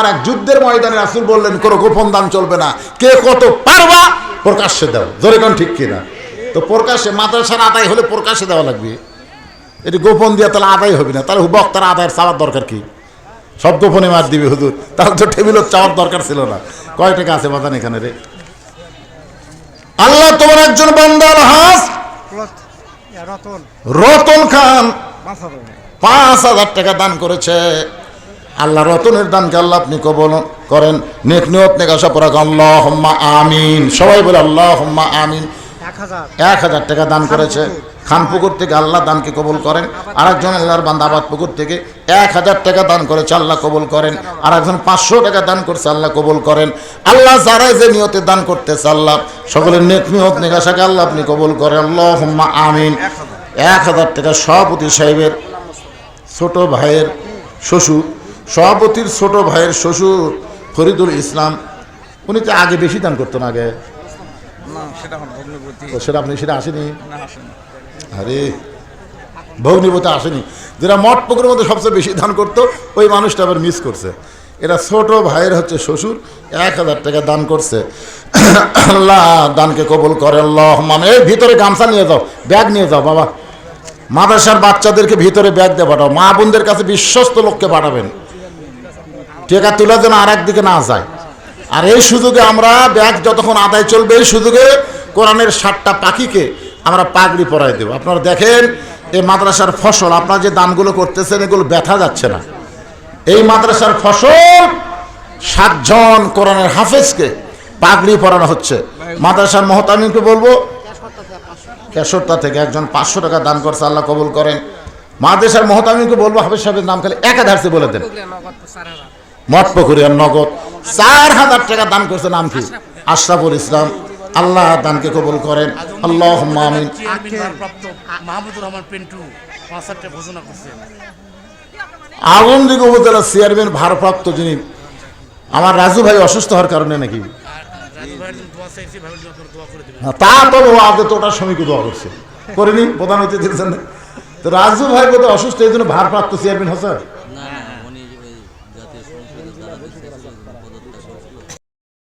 আর এক যুদ্ধের ময়দানে রাসুল বললেন কোনো গোপন দান চলবে না। কে কত পারবা প্রকাশ্যে দাও। জোরে কোন ঠিক কিনা? তো প্রকাশ্যে মাদ্রাসার আদায় হলে প্রকাশ্যে দেওয়া লাগবে। এটি গোপন দিয়ে তাহলে আদায় হবে না। তাহলে বক্তার আদায়ের চাওয়ার দরকার কি? সব গোপনে মার দিবে হুজুর। তাহলে তো টেবিলত চাওয়ার দরকার ছিল না। কয় টাকা আছে বাজান এখানে রে? আল্লাহ তোমার একজন বান্দার হাস। রতন। রতন খান পাঁচ হাজার টাকা দান করেছে। আল্লাহ রতনের দানকে আল্লাহ আপনি কবল করেন নেক নিয়ত নেক আশা পড়া আল্লাহ হম্মা আমিন। সবাই বলে আল্লাহ হম্মা আমিন। এক হাজার। টাকা দান করেছে। খানপুকুর থেকে আল্লাহ দানকে কবুল করেন। আরেকজন আল্লাহর বান্দাবাদ পুকুর থেকে এক হাজার টাকা দান করেছে আল্লাহ কবুল করেন। আর একজন পাঁচশো টাকা দান করছে আল্লাহ কবুল করেন। আল্লাহ যারা যে নিয়তে দান করতেছে আল্লাহ সকলের নেক নিয়ত নেগাসাকে আল্লাহ আপনি কবুল করেন। আল্লাহ হম্মা আমিন এক হাজার টাকা সভাপতি সাহেবের ছোট ভাইয়ের শ্বশুর সভাপতির ছোট ভাইয়ের শ্বশুর ফরিদুল ইসলাম উনি তো আগে বেশি দান করতেন আগে। সেটা আপনি সেটা আসেনি? আরে ভগ্নিপতি আসেনি। যেটা মঠ পুকুরের মধ্যে সবচেয়ে বেশি দান করতো ওই মানুষটা আবার মিস করছে। এরা ছোট ভাইয়ের হচ্ছে শ্বশুর এক হাজার টাকা দান করছে। আল্লাহ দানকে কবুল করে আল্লাহ মানে এই ভিতরে গামছা নিয়ে যাও ব্যাগ নিয়ে যাও বাবা। মাদ্রাসার বাচ্চাদেরকে ভিতরে ব্যাগ দিয়ে পাঠাও। মা বোনদের কাছে বিশ্বস্ত লোককে পাঠাবেন। টেকা তোলা যেন আর একদিকে না যায়। আর এই সুযোগে আমরা ব্যাগ যতক্ষণ আদায় চলবে, এই সুযোগে কোরআনের সাতটা পাখিকে আমরা পাগড়ি পরাই দেব। আপনারা দেখেন, এই মাদ্রাসার ফসল, আপনারা যে দানগুলো করতেছেন, এগুলো ব্যথা যাচ্ছে না। এই মাদ্রাসার ফসল, সাতজন কোরআনের হাফেজকে পাগড়ি পরানো হচ্ছে। মাদ্রাসার মহতামিনকে বলব কেশরটা থেকে একজন পাঁচশো টাকা দান করছে, আল্লাহ কবুল করেন। মাদ্রাসার মহতামিনকে বলব, হাফেজ সাহেবের নাম খালি একাধারসে বলে দেন। মঠ পুকুরিয়ার নগদ। চার হাজার টাকা দান করছে নাম কি? আশরাফুল ইসলাম। আল্লাহ দানকে কবুল করেন। আল্লাহ ভারপ্রাপ্ত মাহমুদুর উপজেলার চেয়ারম্যান ভারপ্রাপ্ত যিনি আমার রাজু ভাই অসুস্থ হওয়ার কারণে নাকি? হ্যাঁ, তা তো আগে তো ওটা শ্রমিক দোয়া করছে। করিনি প্রধান জন্য তো রাজু ভাই বোধহয় অসুস্থ এই জন্য ভারপ্রাপ্ত চেয়ারম্যান হচ্ছে してくださったら。